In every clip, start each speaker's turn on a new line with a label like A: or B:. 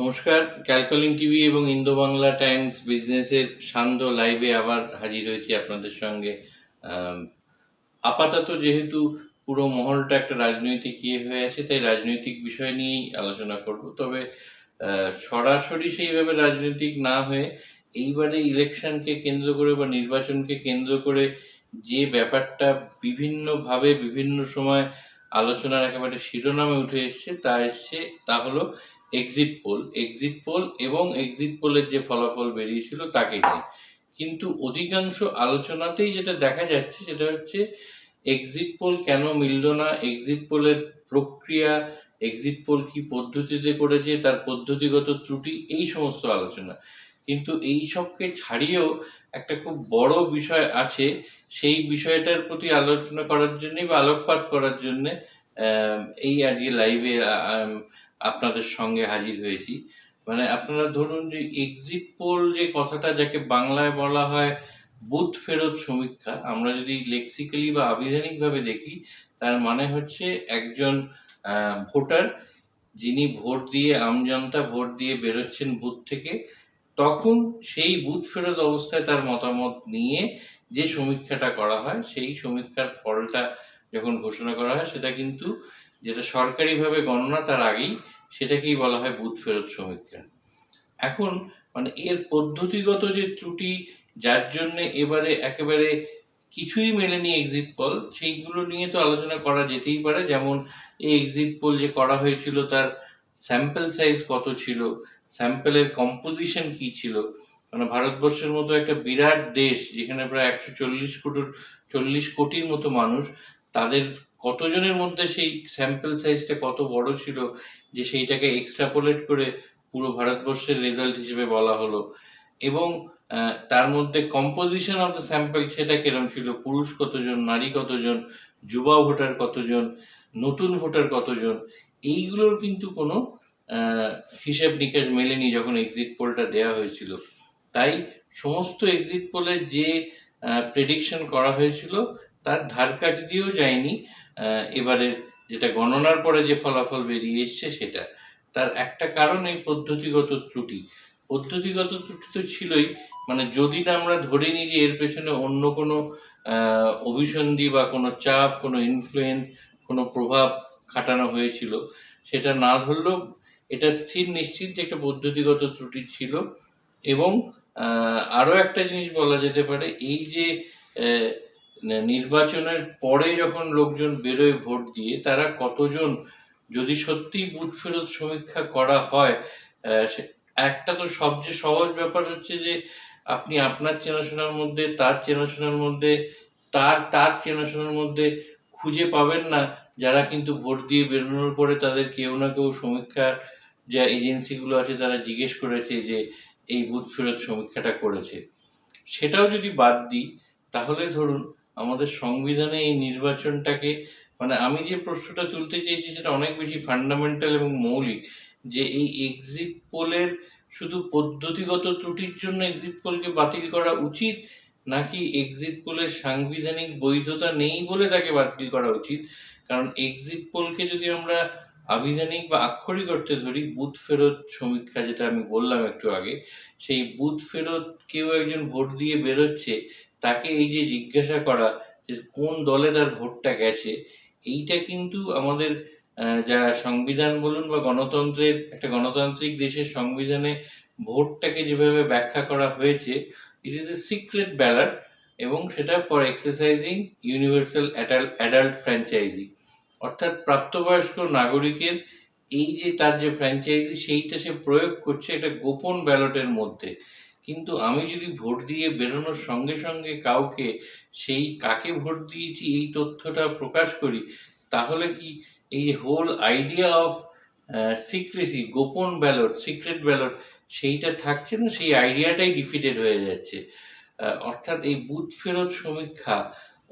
A: নমস্কার। Calcalling TV এবং Indo Bangla Times বিজনেসের সান্ধ্য লাইভে আবার হাজির হয়েছি আপনাদের সঙ্গে। আপাতত যেহেতু পুরো মহলটা একটা রাজনৈতিক ইয়ে হয়ে আছে, তাই রাজনৈতিক বিষয় নিয়েই আলোচনা করব। তবে সরাসরি সেইভাবে রাজনৈতিক না হয়ে এইবারে ইলেকশনকে কেন্দ্র করে বা নির্বাচনকে কেন্দ্র করে যে ব্যাপারটা বিভিন্নভাবে বিভিন্ন সময় আলোচনার একেবারে শিরোনামে উঠে এসছে, তা এসছে, তা হলো এক্সিট পোল এক্সিট পোল এবং এক্সিট পোলের যে ফলাফল বেরিয়েছিল তাকে নিয়ে। কিন্তু অধিকাংশ আলোচনাতেই যেটা দেখা যাচ্ছে সেটা হচ্ছে এক্সিট পোল কেন মিলল না এক্সিট পোলের প্রক্রিয়া এক্সিট পোল কি পদ্ধতিতে করেছে, তার পদ্ধতিগত ত্রুটি, এই সমস্ত আলোচনা। কিন্তু এই সবকে ছাড়িয়েও একটা খুব বড় বিষয় আছে, সেই বিষয়টার প্রতি আলোচনা করার জন্য বা আলোকপাত করার জন্য এই আজকে লাইভে আপনাদের সঙ্গে হাজির হয়েছি। মানে আপনারা ধরুন যে এক্সিট পোল যে কথাটা যাকে বাংলায় বলা হয় বুথ ফেরত সমীক্ষা, আমরা যদি লেক্সিক্যালি বা আবিধানিকভাবে দেখি, তার মানে হচ্ছে একজন ভোটার যিনি ভোট দিয়ে আমজনতা ভোট দিয়ে বেরোচ্ছেন বুথ থেকে, তখন সেই বুথ ফেরত অবস্থায় তার মতামত নিয়ে যে সমীক্ষাটা করা হয়, সেই সমীক্ষার ফলটা যখন ঘোষণা করা হয়, সেটা কিন্তু যেটা সরকারিভাবে গণনা তার আগেই সেটাকেই বলা হয় বুথ ফেরত সমীক্ষা এখন মানে এর পদ্ধতিগত যে ত্রুটি, যার জন্য এবারে একেবারে কিছুই মেলেনি এক্সিট পোল সেইগুলো নিয়ে তো আলোচনা করা যেতেই পারে। যেমন এই এক্সিট পোল যে করা হয়েছিল, তার স্যাম্পল সাইজ কত ছিল স্যাম্পলের কম্পোজিশন কি ছিল? মানে ভারতবর্ষের মতো একটা বিরাট দেশ, যেখানে প্রায় একশো চল্লিশ কোটির চল্লিশ কোটির মতো মানুষ তাদের কতজনের মধ্যে সেই স্যাম্পল সাইজটা কত বড় ছিল যে সেইটাকে এক্সট্রাপোলেট করে পুরো ভারতবর্ষের রেজাল্ট হিসেবে বলা হলো? এবং তার মধ্যে কম্পোজিশন অফ দ্য স্যাম্পল সেটা কিরম ছিল? পুরুষ কতজন? নারী কতজন? যুবা ভোটার কতজন? নতুন ভোটার কতজন? এইগুলোর কিন্তু কোনো হিসেব নিকাশ মেলেনি যখন এক্সিট পোলটা দেওয়া হয়েছিল। তাই সমস্ত এক্সিট পোলের যে প্রেডিকশন করা হয়েছিল তার ধার কাছ দিয়েও যায়নি এবারের যেটা গণনার পরে যে ফলাফল বেরিয়ে এসছে সেটা। তার একটা কারণ এই পদ্ধতিগত ত্রুটি। পদ্ধতিগত ত্রুটি তো ছিলই মানে যদি না আমরা ধরে নিই যে এর পেছনে অন্য কোনো অভিসন্ধি বা কোনো চাপ, কোনো ইনফ্লুয়েন্স কোনো প্রভাব খাটানো হয়েছিল, সেটা না ধরলেও এটা স্থির নিশ্চিত যে একটা পদ্ধতিগত ত্রুটি ছিল। এবং আরও একটা জিনিস বলা যেতে পারে, এই যে নির্বাচনের পরে যখন লোকজন বেরোয় ভোট দিয়ে, তারা কতজন, যদি সত্যি বুথ ফেরত সমীক্ষা করা হয় একটা তো সবচেয়ে সহজ ব্যাপার হচ্ছে যে, আপনি আপনার চেনাশোনার মধ্যে, তার চেনাশোনার মধ্যে, তার তার চেনাশোনার মধ্যে খুঁজে পাবেন না। যারা কিন্তু ভোট দিয়ে বেরোনোর পরে তাদের কেউ না কেউ সমীক্ষা, যা এজেন্সিগুলো আছে তারা জিজ্ঞেস করেছে যে, এই বুথ ফেরত সমীক্ষাটা করেছে। সেটাও যদি বাদ দিই, তাহলে ধরুন আমাদের সংবিধানে এই নির্বাচনটাকে মানে আমি যে প্রশ্নটা তুলতে চেয়েছি সেটা অনেক বেশি ফান্ডামেন্টাল এবং মৌলিক, যে এই এক্সিট পোলের শুধু পদ্ধতিগত ত্রুটির জন্য এক্সিট পোলকে বাতিল করা উচিত, নাকি এক্সিট পোলের সাংবিধানিক বৈধতা নেই বলে তাকে বাতিল করা উচিত? কারণ এক্সিট পোলকে যদি আমরা আবিধানিক বা আক্ষরিক অর্থে ধরি, বুথ ফেরত সমীক্ষা যেটা আমি বললাম একটু আগে, সেই বুথ ফেরত কেউ একজন ভোট দিয়ে বেরোচ্ছে তাকে এই যে জিজ্ঞাসা করা যে কোন দলে তার ভোটটা গেছে, এইটা কিন্তু আমাদের যা সংবিধান বলুন বা গণতন্ত্রের, একটা গণতান্ত্রিক দেশের সংবিধানে ভোটটাকে যেভাবে ব্যাখ্যা করা হয়েছে it is a secret ballot এবং সেটা for exercising universal adult franchise অর্থাৎ প্রাপ্তবয়স্ক নাগরিকের এই যে তার যে ফ্র্যাঞ্চাইজি সেইটা সে প্রয়োগ করছে এটা গোপন ব্যালটের মধ্যে। কিন্তু আমি যদি ভোট দিয়ে বেরোনোর সঙ্গে সঙ্গে কাউকে সেই কাকে ভোট দিয়েছি এই তথ্যটা প্রকাশ করি, তাহলে কি এই হোল আইডিয়া অফ সিক্রেসি গোপন ব্যালট সিক্রেট ব্যালট সেইটা থাকছে না? সেই আইডিয়াটাই ডিফিটেড হয়ে যাচ্ছে। অর্থাৎ এই বুথ ফেরত সমীক্ষা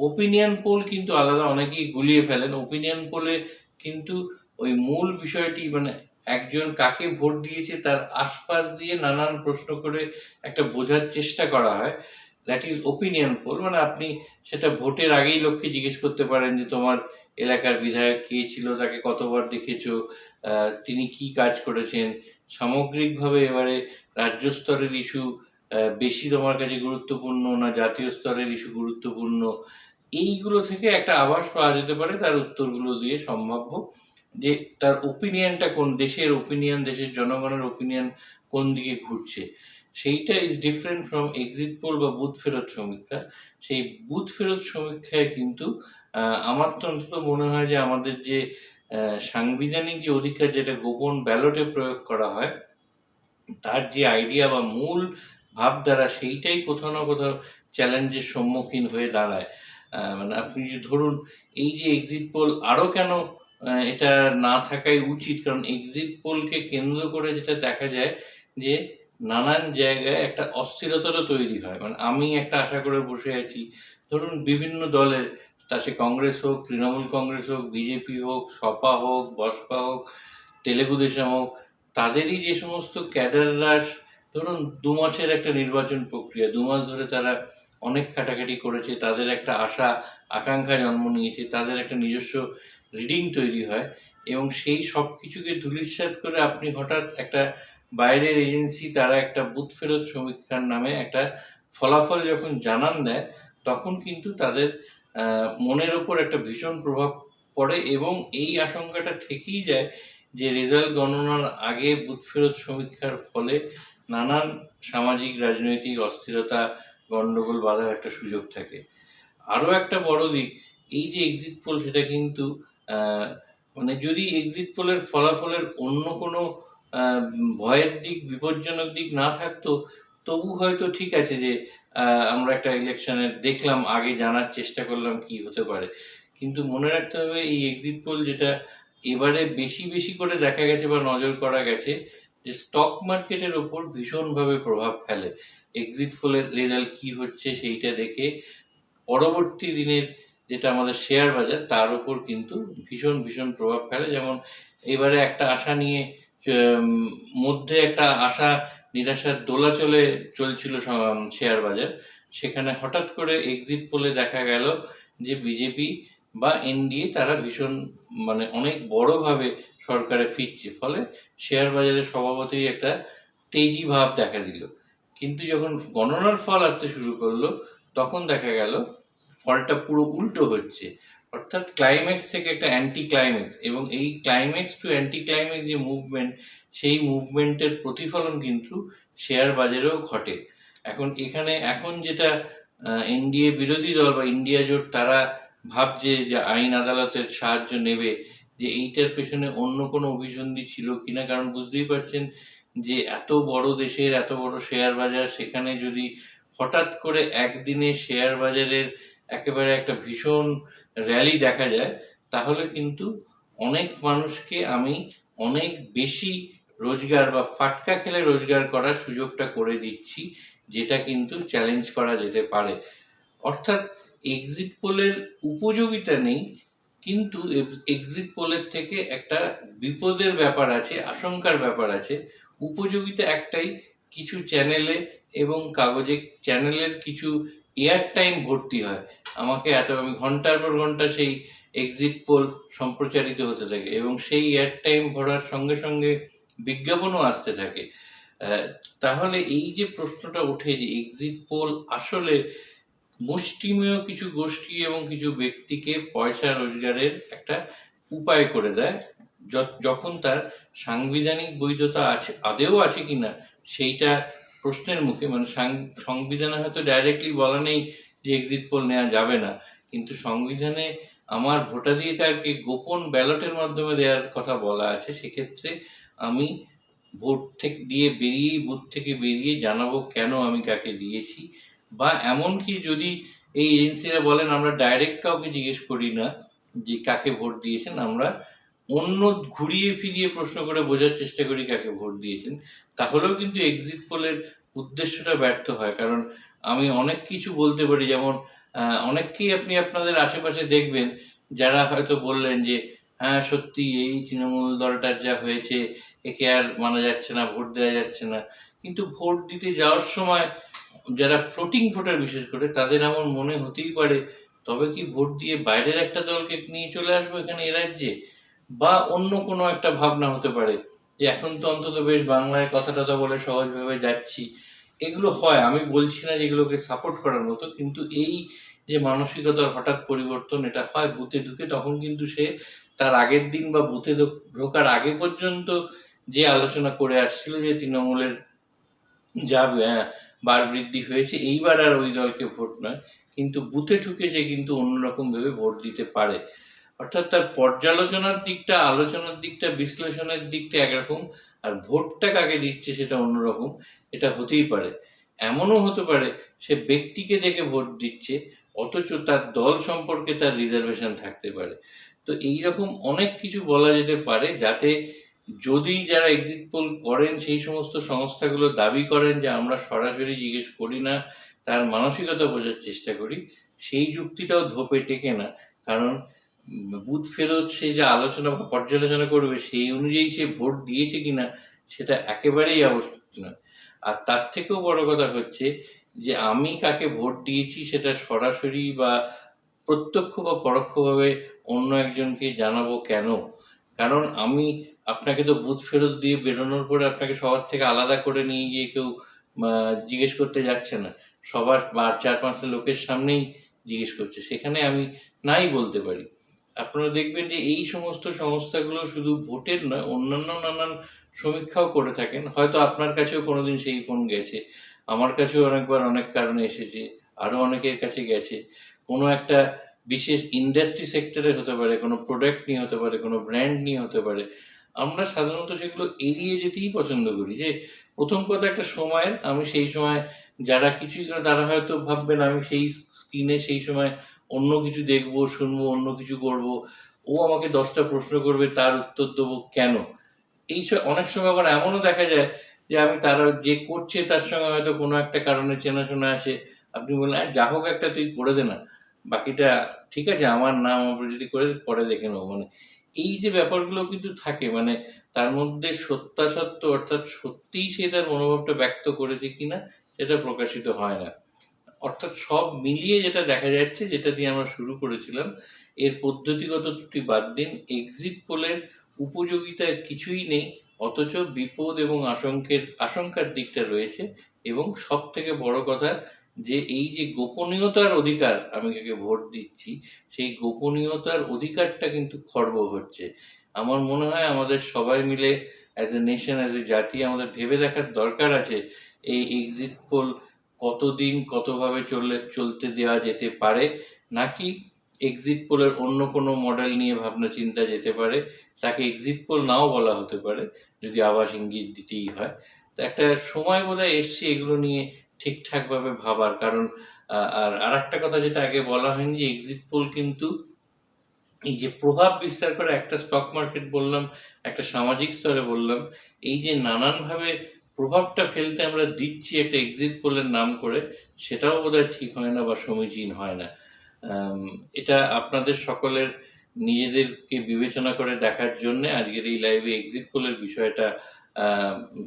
A: ওপিনিয়ন পোল কিন্তু আলাদা, অনেকেই গুলিয়ে ফেলেন। ওপিনিয়ন পোলে কিন্তু ওই মূল বিষয়টি মানে একজন কাকে ভোট দিয়েছে তার আশপাশ দিয়ে নানান প্রশ্ন করে একটা বোঝার চেষ্টা করা হয়। দ্যাট ইজ ওপিনিয়ন পোল মানে আপনি সেটা ভোটের আগেই লোককে জিজ্ঞেস করতে পারেন যে তোমার এলাকার বিধায়ক কে ছিল, তাকে কতবার দেখেছ তিনি কি কাজ করেছেন। সামগ্রিকভাবে এবারে রাজ্য স্তরের ইস্যু বেশি তোমার কাছে গুরুত্বপূর্ণ না জাতীয় স্তরের ইস্যু গুরুত্বপূর্ণ, এইগুলো থেকে একটা আভাস পাওয়া যেতে পারে, তার উত্তরগুলো দিয়ে সম্ভাব্য। যে তার ওপিনিয়নটা কোন দেশের ওপিনিয়ন দেশের জনগণের ওপিনিয়ন কোন দিকে ঘুরছে? সেইটা is different from exit poll বা বুথ ফেরত সমীক্ষা। সেই বুথ ফেরত সমীক্ষায় কিন্তু আমার তো অন্তত মনে হয় যে আমাদের যে সাংবিধানিক যে অধিকার যেটা গোপন ব্যালটে প্রয়োগ করা হয়, তার যে আইডিয়া বা মূল ভাবধারা সেইটাই কোথাও না কোথাও চ্যালেঞ্জের সম্মুখীন হয়ে দাঁড়ায়। মানে আপনি যে ধরুন, এই যে এক্সিট পোল আরও কেন এটা না থাকাই উচিত। কারণ এক্সিট পোলকে কেন্দ্র করে যেটা দেখা যায় যে নানান জায়গায় একটা অস্থিরতারও তৈরি হয়। মানে আমি একটা আশা করে বসে আছি, ধরুন বিভিন্ন দলের, তা সে কংগ্রেস হোক, তৃণমূল কংগ্রেস হোক, বিজেপি হোক, সপা হোক, বসপা হোক, তেলেগু দেশম হোক, তাদেরই যে সমস্ত ক্যাডাররা ধরুন দু মাসের একটা নির্বাচন প্রক্রিয়া, দু মাস ধরে তারা অনেক খাটাখাটি করেছে, তাদের একটা আশা, আকাঙ্ক্ষা জন্ম নিয়েছে, তাদের একটা নিজস্ব রিডিং তৈরি হয় এবং সেই সব কিছুকে ধূলিসাৎ করে আপনি হঠাৎ একটা বাইরের এজেন্সি, তারা একটা বুথ ফেরত সমীক্ষার নামে একটা ফলাফল যখন জানান দেয়, তখন কিন্তু তাদের মনের ওপর একটা ভীষণ প্রভাব পড়ে এবং এই আশঙ্কাটা থেকেই যায় যে রেজাল্ট গণনার আগে বুথ ফেরত সমীক্ষার ফলে নানান সামাজিক, রাজনৈতিক অস্থিরতা, গণ্ডগোল বাঁধার একটা সুযোগ থাকে। আরও একটা বড় দিক, এই যে এক্সিট পোল সেটা কিন্তু মানে যদি এক্সিট পোলের ফলাফলের অন্য কোনো ভয়ের দিক, বিপজ্জনক দিক না থাকতো, তবু হয়তো ঠিক আছে যে আমরা একটা ইলেকশনের দেখলাম, আগে জানার চেষ্টা করলাম কি হতে পারে। কিন্তু মনে রাখতে হবে এই এক্সিট পোল যেটা এবারে বেশি বেশি করে দেখা গেছে বা নজর করা গেছে, যে স্টক মার্কেটের ওপর ভীষণভাবে প্রভাব ফেলে। এক্সিট পোলের রেজাল্ট কি হচ্ছে সেইটা দেখে পরবর্তী দিনের যেটা আমাদের শেয়ার বাজার, তার উপর কিন্তু ভীষণ ভীষণ প্রভাব ফেলে। যেমন এবারে একটা আশা নিয়ে মধ্যে একটা আশা নিরাশার দোলাচলে চলছিল সম- শেয়ার বাজার। সেখানে হঠাৎ করে এক্সিট পোলে দেখা গেল যে বিজেপি বা এনডিএ তারা ভীষণ মানে অনেক বড়ভাবে সরকারে ফিরছে। ফলে শেয়ার বাজারে স্বভাবতই একটা তেজি ভাব দেখা দিল। কিন্তু যখন গণনার ফল আসতে শুরু করল, তখন দেখা গেল ফলটা পুরো উল্টো হচ্ছে। অর্থাৎ ক্লাইম্যাক্স থেকে একটা অ্যান্টি ক্লাইম্যাক্স এবং এই ক্লাইম্যাক্স টু অ্যান্টি ক্লাইম্যাক্স যে মুভমেন্ট সেই মুভমেন্টের প্রতিফলন কিন্তু শেয়ার বাজারেও ঘটে। এখন এখানে, এখন যেটা এনডিএ বিরোধী দল বা ইন্ডিয়া জোট, তারা ভাবছে যে আইন আদালতের সাহায্য নেবে, যে এইটার পেছনে অন্য কোনো অভিসন্ধি ছিল কিনা, কারণ বুঝতেই পারছেন যে এত বড় দেশের, এত বড় শেয়ার বাজার, সেখানে যদি হঠাৎ করে একদিনে শেয়ার বাজারের একেবারে একটা ভীষণ র্যালি দেখা যায়, তাহলে কিন্তু অনেক মানুষকে আমি অনেক বেশি রোজগার বা ফাটকা খেলে রোজগার করার সুযোগটা করে দিচ্ছি, যেটা কিন্তু চ্যালেঞ্জ করা যেতে পারে। অর্থাৎ এক্সিট পোলের উপযোগিতা নেই, কিন্তু এক্সিট পোলের থেকে একটা বিপদের ব্যাপার আছে, আশঙ্কার ব্যাপার আছে। উপযোগিতা একটাই, কিছু চ্যানেলে এবং কাগজে চ্যানেলের কিছু এয়ার টাইম ভর্তি হয়। আমাকে এত, আমি ঘণ্টার পর ঘণ্টা সেই এক্সিট পোল সম্প্রচারিত হতে থাকে এবং সেই এয়ার টাইম ভরার সঙ্গে সঙ্গে বিজ্ঞাপনও আসতে থাকে। তাহলে এই যে প্রশ্নটা ওঠে যে এক্সিট পোল আসলে মুষ্টিমেয় কিছু গোষ্ঠী এবং কিছু ব্যক্তিকে পয়সা রোজগারের একটা উপায় করে দেয় যখন তার সাংবিধানিক বৈধতা আছে, আদেও আছে কিনা, সেইটা প্রশ্নের মুখে মানে সংবিধানে হয়তো ডাইরেক্টলি বলা নেই যে এক্সিট পোল নেওয়া যাবে না। কিন্তু সংবিধানে আমার ভোটাধিকারকে গোপন ব্যালটের মাধ্যমে দেওয়ার কথা বলা আছে, সেক্ষেত্রে আমি ভোট থেকে, দিয়ে বেরিয়েই বুথ থেকে বেরিয়ে জানাব কেন আমি কাকে দিয়েছি। বা এমনকি যদি এই এজেন্সিরা বলেন, আমরা ডাইরেক্ট কাউকে জিজ্ঞেস করি না যে কাকে ভোট দিয়েছেন, আমরা অন্য ঘুরিয়ে ফিরিয়ে প্রশ্ন করে বোঝার চেষ্টা করি কাকে ভোট দিয়েছেন, তাহলেও কিন্তু এক্সিট পোলের উদ্দেশ্যটা ব্যর্থ হয়। কারণ আমি অনেক কিছু বলতে পারি, যেমন অনেককেই আপনি আপনাদের আশেপাশে দেখবেন যারা হয়তো বললেন যে হ্যাঁ সত্যি এই তৃণমূল দলটার যা হয়েছে, একে আর মানা যাচ্ছে না, ভোট দেওয়া যাচ্ছে না। কিন্তু ভোট দিতে যাওয়ার সময় যারা ফ্লোটিং ভোটার বিশেষ করে, তাদের এমন মনে হতেই পারে, তবে কি ভোট দিয়ে বাইরের একটা দলকে নিয়ে চলে আসব এখানে এ রাজ্যে? বা অন্য কোনো একটা ভাবনা হতে পারে যে এখন তো অন্তত বেশ বাংলায় কথা টথা বলে সহজভাবে যাচ্ছি। এগুলো হয়। আমি বলছি না যে এগুলোকে সাপোর্ট করার মতো, কিন্তু এই যে মানসিকতার হঠাৎ পরিবর্তন এটা হয় বুথে ঢুকে, তখন কিন্তু সে তার আগের দিন বা বুথে ঢোকার আগে পর্যন্ত যে আলোচনা করে আসছিল যে তৃণমূলের যা বার বৃদ্ধি হয়েছে, এইবার আর ওই দলকে ভোট নয়। কিন্তু বুথে ঢুকে সে কিন্তু অন্যরকম ভেবে ভোট দিতে পারে। অর্থাৎ তার পর্যালোচনার দিকটা, আলোচনার দিকটা, বিশ্লেষণের দিকটা একরকম, আর ভোটটা কাকে দিচ্ছে সেটা অন্যরকম, এটা হতেই পারে। এমনও হতে পারে, সে ব্যক্তিকে দেখে ভোট দিচ্ছে, অথচ তার দল সম্পর্কে তার রিজার্ভেশন থাকতে পারে। তো এই রকম অনেক কিছু বলা যেতে পারে, যাতে যদি যারা এক্সিট পোল করেন, সেই সমস্ত সংস্থাগুলো দাবি করেন যে আমরা সরাসরি জিজ্ঞেস করি না, তার মানসিকতা বোঝার চেষ্টা করি, সেই যুক্তিটাও ধোপে টেকে না। কারণ বুথ ফেরত সে যে আলোচনা বা পর্যালোচনা করবে, সেই অনুযায়ী সে ভোট দিয়েছে কিনা, সেটা একেবারেই আবশ্যক নয়। আর তার থেকেও বড় কথা হচ্ছে যে, আমি কাকে ভোট দিয়েছি সেটা সরাসরি বা প্রত্যক্ষ বা পরোক্ষভাবে অন্য একজনকে জানাব কেন? কারণ আমি আপনাকে তো বুথ ফেরত দিয়ে বেরোনোর পরে আপনাকে সবার থেকে আলাদা করে নিয়ে গিয়ে কেউ জিজ্ঞেস করতে যাচ্ছে না। সবার বা চার পাঁচটা লোকের সামনেই জিজ্ঞেস করছে। সেখানে আমি নাই বলতে পারি। আপনারা দেখবেন যে এই সমস্ত সংস্থাগুলো শুধু ভোটের নয়, অন্যান্য নানান সমীক্ষাও করে থাকেন। হয়তো আপনার কাছেও কোনোদিন সেই ফোন গেছে। আমার কাছেও অনেকবার অনেক কারণে এসেছে আরও অনেকের কাছে গেছে। কোনো একটা বিশেষ ইন্ডাস্ট্রি সেক্টরে হতে পারে, কোনো প্রোডাক্ট নিয়ে হতে পারে, কোনো ব্র্যান্ড নিয়ে হতে পারে। আমরা সাধারণত সেগুলো এড়িয়ে যেতেই পছন্দ করি যে, প্রথম কথা একটা সময়ের, আমি সেই সময় যারা কিছুই তারা হয়তো ভাববেন আমি সেই স্ক্রিনে সেই সময় অন্য কিছু দেখব শুনব অন্য কিছু করব। ও আমাকে দশটা প্রশ্ন করবে তার উত্তর দেবো কেন? এই অনেক সময় আবার এমনও দেখা যায় যে আমি তারা যে করছে তার সঙ্গে হয়তো কোনো একটা কারণে চেনাশোনা আছে। আপনি বললেন "আহ, যা হোক একটা তুই করে দে না। বাকিটা ঠিক আছে আমার নাম যদি করে পরে দেখে নেব। মানে এই যে ব্যাপারগুলো কিন্তু থাকে মানে তার মধ্যে সত্যাসত্য অর্থাৎ সত্যিই সে তার মনোভাবটা ব্যক্ত করেছে কিনা সেটা প্রকাশিত হয় না। অর্থাৎ সব মিলিয়ে যেটা দেখা যাচ্ছে, যেটা দিয়ে আমরা শুরু করেছিলাম, এর পদ্ধতিগত ত্রুটি বাদ দিন এক্সিট পোলের উপযোগিতা কিছুই নেই, অথচ বিপদ এবং আশঙ্কের, আশঙ্কার দিকটা রয়েছে এবং সব থেকে বড় কথা যে এই যে গোপনীয়তার অধিকার আমি যাকে ভোট দিচ্ছি, সেই গোপনীয়তার অধিকারটা কিন্তু খর্ব হচ্ছে। আমার মনে হয় আমাদের সবাই মিলে as a nation as a জাতি, আমাদের ভেবে দেখার দরকার আছে এই এক্সিট পোল কতদিন কতভাবে চললে, চলতে দেওয়া যেতে পারে, নাকি এক্সিট পোলের অন্য কোনো মডেল নিয়ে ভাবনা চিন্তা যেতে পারে, তাকে এক্সিট পোল নাও বলা হতে পারে, যদি আবাস ইঙ্গিত দিতেই হয়। তো একটা সময় বোধহয় এসছে এগুলো নিয়ে ঠিকঠাকভাবে ভাবার, কারণ আর আর একটা কথা যেটা আগে বলা হয়নি যে এক্সিট পোল কিন্তু এই যে প্রভাব বিস্তার করে একটা স্টক মার্কেট বললাম, একটা সামাজিক স্তরে বললাম, এই যে নানানভাবে প্রভাবটা ফেলতে আমরা দিচ্ছি একটা এক্সিট পোলের নাম করে, সেটাও বোধহয় ঠিক হয় না বা সমীচীন হয় না। এটা আপনাদের সকলের নিজেদেরকে বিবেচনা করে দেখার জন্য আজকের এই লাইভে এক্সিট পোলের বিষয়টা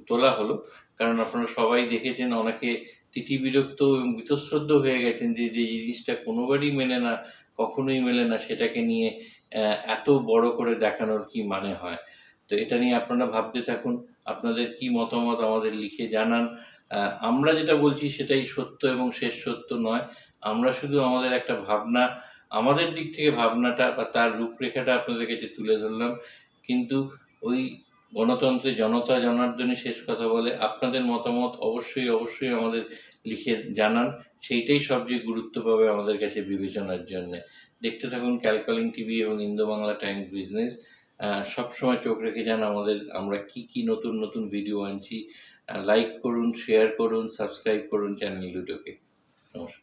A: তোলা হলো। কারণ আপনারা সবাই দেখেছেন, অনেকে তিথিবিরক্ত এবং বীতশ্রদ্ধ হয়ে গেছেন যে যে জিনিসটা কোনোবারই মেনে না, কখনোই মেলে না, সেটাকে নিয়ে এত বড় করে দেখানোর কি মানে হয়? তো এটা নিয়ে আপনারা ভাবতে থাকুন। আপনাদের কি মতামত আমাদের লিখে জানান। আমরা যেটা বলছি সেটাই সত্য এবং শেষ সত্য নয়। আমরা শুধু আমাদের একটা ভাবনা, আমাদের দিক থেকে ভাবনাটা বা তার রূপরেখাটা আপনাদের কাছে তুলে ধরলাম। কিন্তু ওই গণতন্ত্রে জনতা জনার্দনে শেষ কথা বলে আপনাদের মতামত অবশ্যই অবশ্যই আমাদের লিখে জানান। সেইটাই সবচেয়ে গুরুত্ব পাবে আমাদের কাছে বিবেচনার জন্য। দেখতে থাকুন ক্যালকলিং টিভি এবং ইন্দো বাংলা টাইমস বিজনেস। সবসময় চোখ রেখে যান আমাদের, আমরা কি কি নতুন নতুন ভিডিও আনছি। লাইক করুন শেয়ার করুন সাবস্ক্রাইব করুন চ্যানেল দুটোকে। নমস্কার।